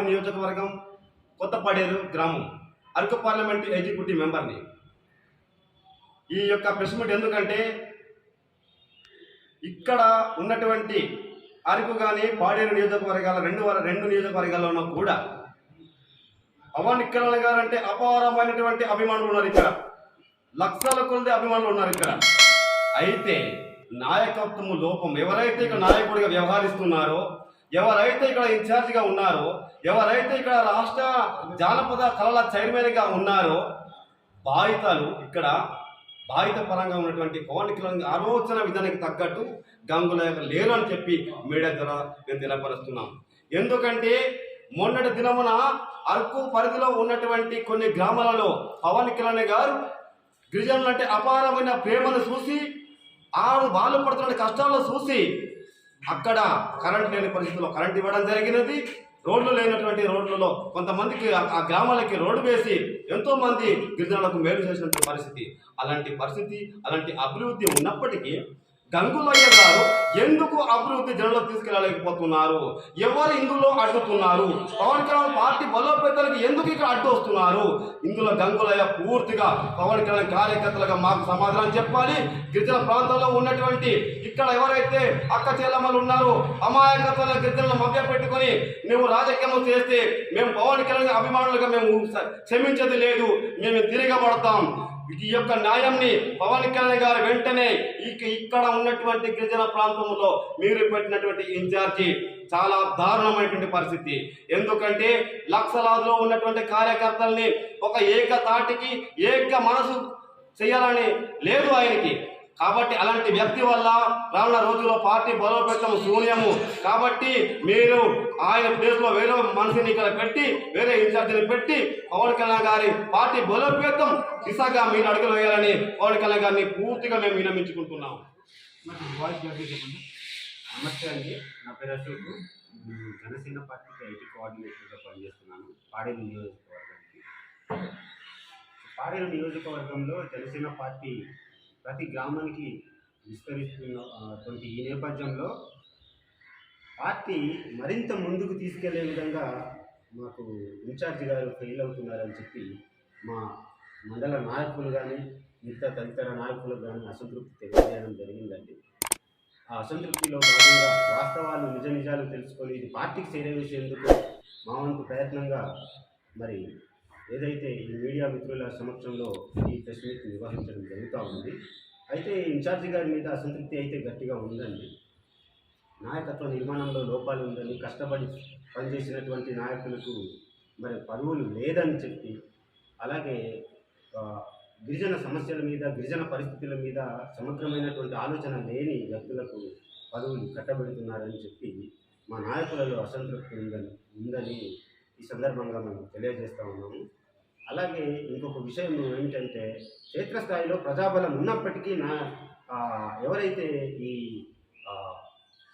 నియోజకవర్గం కొత్తపాడేరు గ్రామం. అరకు పార్లమెంట్ ఎగ్జిక్యూటివ్ మెంబర్ని. ఈ యొక్క ప్రెస్ మీట్ ఎందుకంటే ఇక్కడ ఉన్నటువంటి అరకు కానీ పాడేరు నియోజకవర్గాల రెండు వర- రెండు నియోజకవర్గాల్లోనూ కూడా పవన్ కళ్యాణ్ గారు అంటే అపారమైనటువంటి అభిమానులు ఉన్నారు ఇక్కడ. లక్షల కొలది అభిమానులు ఉన్నారు ఇక్కడ. అయితే నాయకత్వము లోపం ఎవరైతే ఇక్కడ నాయకుడిగా వ్యవహరిస్తున్నారో ఎవరైతే ఇక్కడ ఇన్ఛార్జిగా ఉన్నారో ఎవరైతే ఇక్కడ రాష్ట్ర జానపద కళల చైర్మన్గా ఉన్నారో బాధితలు ఇక్కడ బాధిత పరంగా ఉన్నటువంటి పవన్ కళ్యాణ్ ఆలోచన విధానానికి తగ్గట్టు గంగుల లేరు అని చెప్పి మీడియా ద్వారా నేను తెలియపరుస్తున్నాను ఎందుకంటే మొన్నటి దినమున అరకు పరిధిలో ఉన్నటువంటి కొన్ని గ్రామాలలో పవన్ కళ్యాణ్ గారు గిరిజనులంటే అపారమైన ప్రేమను చూసి ఆరు వాళ్ళు పడుతున్న కష్టాలను చూసి అక్కడ కరెంట్ లేని పరిస్థితుల్లో కరెంట్ ఇవ్వడం జరిగినది. రోడ్లు లేనటువంటి రోడ్లలో కొంతమందికి ఆ- గ్రామాలకి రోడ్డు వేసి ఎంతో మంది గిరిజనులకు మేలు చేసినటువంటి పరిస్థితి. అలాంటి పరిస్థితి అలాంటి అభివృద్ధి ఉన్నప్పటికీ గంగులయ్య గారు ఎందుకు అభివృద్ధి జనంలో తీసుకెళ్ళలేకపోతున్నారు ఎవరు ఇందులో అడ్డుతున్నారు? పవన్ కళ్యాణ్ పార్టీ బలోపేతానికి ఎందుకు ఇక్కడ అడ్డు వస్తున్నారు? ఇందులో గంగులయ్య పూర్తిగా పవన్ కళ్యాణ్ కార్యకర్తలుగా మాకు సమాధానం చెప్పాలి. గిరిజన ప్రాంతంలో ఉన్నటువంటి ఇక్కడ ఎవరైతే అక్క చెల్లమ్మలు ఉన్నారో అమాయకత్వాల గిరిజనులు మభ్య పెట్టుకొని నువ్వు రాజకీయం చేస్తే మేము పవన్ కళ్యాణ్ అభిమానులుగా మేము క్షమించేది లేదు. మేము తిరగబడతాం. ఈ యొక్క న్యాయంని పవన్ కళ్యాణ్ గారు వెంటనే ఇక్కడ ఉన్నటువంటి గిరిజన ప్రాంతంలో మీరు పెట్టినటువంటి ఇన్ఛార్జి చాలా దారుణమైనటువంటి పరిస్థితి. ఎందుకంటే లక్షలాదిలో ఉన్నటువంటి కార్యకర్తల్ని ఒక ఏక తాటికి ఏక మనసు చేయాలని లేదు ఆయనకి. కాబట్టి అలాంటి వ్యక్తి వల్ల రానున్న రోజుల్లో పార్టీ బలోపేతం శూన్యము. కాబట్టి మీరు ఆయన ప్లేస్లో వేరే మనిషిని ఇక్కడ పెట్టి వేరే ఇన్ఛార్జిని పెట్టి పవన్ కళ్యాణ్ గారి పార్టీ బలోపేతం దిశగా మీరు అడుగులు వేయాలని పవన్ కళ్యాణ్ గారిని పూర్తిగా మేము వినమించుకుంటున్నాం. నమస్తే అండి. నా పేరు అశోక్. జనసేన పార్టీకి ఐటీ కోఆర్డినేటర్గా పనిచేస్తున్నాను. పాడేరు నియోజకవర్గానికి. పాడేరు నియోజకవర్గంలో జనసేన పార్టీ ప్రతి గ్రామానికి విస్తరిస్తున్నటువంటి ఈ నేపథ్యంలో పార్టీ మరింత ముందుకు తీసుకెళ్ళే విధంగా మాకు ఇన్ఛార్జి గారు ఫెయిల్ అవుతున్నారని చెప్పి మా మండల నాయకులు కానీ మిగతా తదితర నాయకులకు కానీ అసంతృప్తి తెలియజేయడం జరిగిందండి. ఆ అసంతృప్తిలో భాగంగా వాస్తవాలు నిజ నిజాలు తెలుసుకొని ఇది పార్టీకి చేరవేసేందుకు మా వంతు ప్రయత్నంగా మరి ఏదైతే ఈ మీడియా మిత్రుల సమక్షంలో ఈ ప్రెస్ మీట్ నిర్వహించడం జరుగుతూ ఉంది అయితే ఇన్ఛార్జి గారి మీద అసంతృప్తి అయితే గట్టిగా ఉందండి. నాయకత్వ నిర్మాణంలో లోపాలు ఉందని కష్టపడి పనిచేసినటువంటి నాయకులకు మరి పరువులు లేదని చెప్పి అలాగే గిరిజన సమస్యల మీద గిరిజన పరిస్థితుల మీద సమగ్రమైనటువంటి ఆలోచన లేని వ్యక్తులకు పదవులు కట్టబెడుతున్నారని చెప్పి మా నాయకులలో అసంతృప్తి ఉందని ఉందని ఈ సందర్భంగా మేము తెలియజేస్తూ ఉన్నాము. అలాగే ఇంకొక విషయం ఏమిటంటే క్షేత్రస్థాయిలో ప్రజాబలం ఉన్నప్పటికీ నా ఎవరైతే ఈ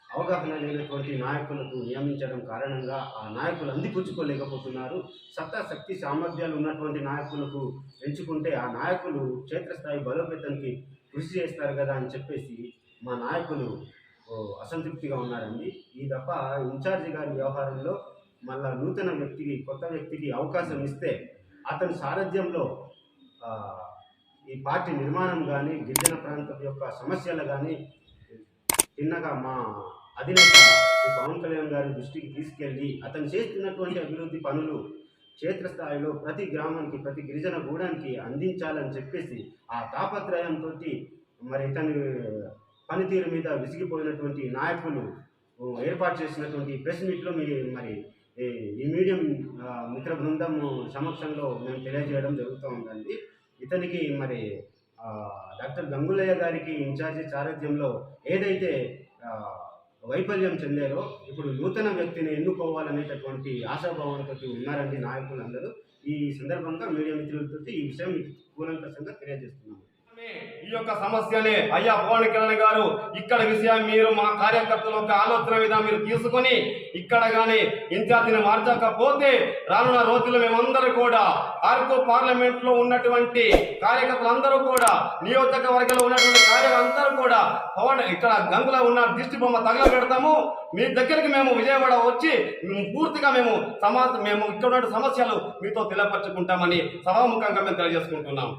అవగాహన లేనటువంటి నాయకులకు నియమించడం కారణంగా ఆ నాయకులు అందిపుచ్చుకోలేకపోతున్నారు సత్తా శక్తి సామర్థ్యాలు ఉన్నటువంటి నాయకులకు ఎంచుకుంటే ఆ నాయకులు క్షేత్రస్థాయి బలోపేతానికి కృషి చేస్తారు కదా అని చెప్పేసి మా నాయకులు అసంతృప్తిగా ఉన్నారండి. ఈ తప్ప ఇన్ఛార్జి గారి వ్యవహారంలో మళ్ళా నూతన వ్యక్తికి కొత్త వ్యక్తికి అవకాశం ఇస్తే అతని సారథ్యంలో ఈ పార్టీ నిర్మాణం కానీ గిరిజన ప్రాంతం యొక్క సమస్యలు కానీ చిన్నగా మా అధినేత శ్రీ పవన్ కళ్యాణ్ గారి దృష్టికి తీసుకెళ్ళి అతను చేస్తున్నటువంటి అభివృద్ధి పనులు క్షేత్రస్థాయిలో ప్రతి గ్రామానికి ప్రతి గిరిజన గూడానికి అందించాలని చెప్పేసి ఆ తాపత్రయంతో మరి ఇతని పనితీరు మీద విసిగిపోయినటువంటి నాయకులు ఏర్పాటు చేసినటువంటి ప్రెస్ మీట్లో మీ మరి ఈ- ఈ మీడియం మిత్ర బృందం సమక్షంలో మేము తెలియజేయడం జరుగుతూ ఉందండి. ఇతనికి మరి డాక్టర్ గంగులయ్య గారికి ఇన్ఛార్జి సారథ్యంలో ఏదైతే వైఫల్యం చెందారో ఇప్పుడు నూతన వ్యక్తిని ఎన్నుకోవాలనేటటువంటి ఆశాభావంతో ఉన్నారండి నాయకులందరూ. ఈ సందర్భంగా మీడియా మిత్రులతో ఈ విషయం మీకు కూలంకషంగా తెలియజేస్తున్నాము. ఈ యొక్క సమస్యని అయ్యా పవన్ కిరణ్ గారు ఇక్కడ విషయం మీరు మా కార్యకర్తల యొక్క ఆలోచన విధానం మీరు తీసుకొని ఇక్కడ గాని ఇన్ఛార్జిని మార్చకపోతే రానున్న రోజుల్లో మేమందరూ కూడా అరకు పార్లమెంట్లో ఉన్నటువంటి కార్యకర్తలందరూ కూడా నియోజకవర్గంలో ఉన్నటువంటి కార్యకర్తలందరూ కూడా పవన్ ఇక్కడ గంగులో ఉన్న దిష్టి బొమ్మ తగలబెడతాము మీ దగ్గరికి మేము విజయవాడ వచ్చి మేము పూర్తిగా మేము సమా మేము ఇక్కడ ఉన్న సమస్యలు మీతో తెలియపరచుకుంటామని సభాముఖంగా మేము తెలియజేసుకుంటున్నాం.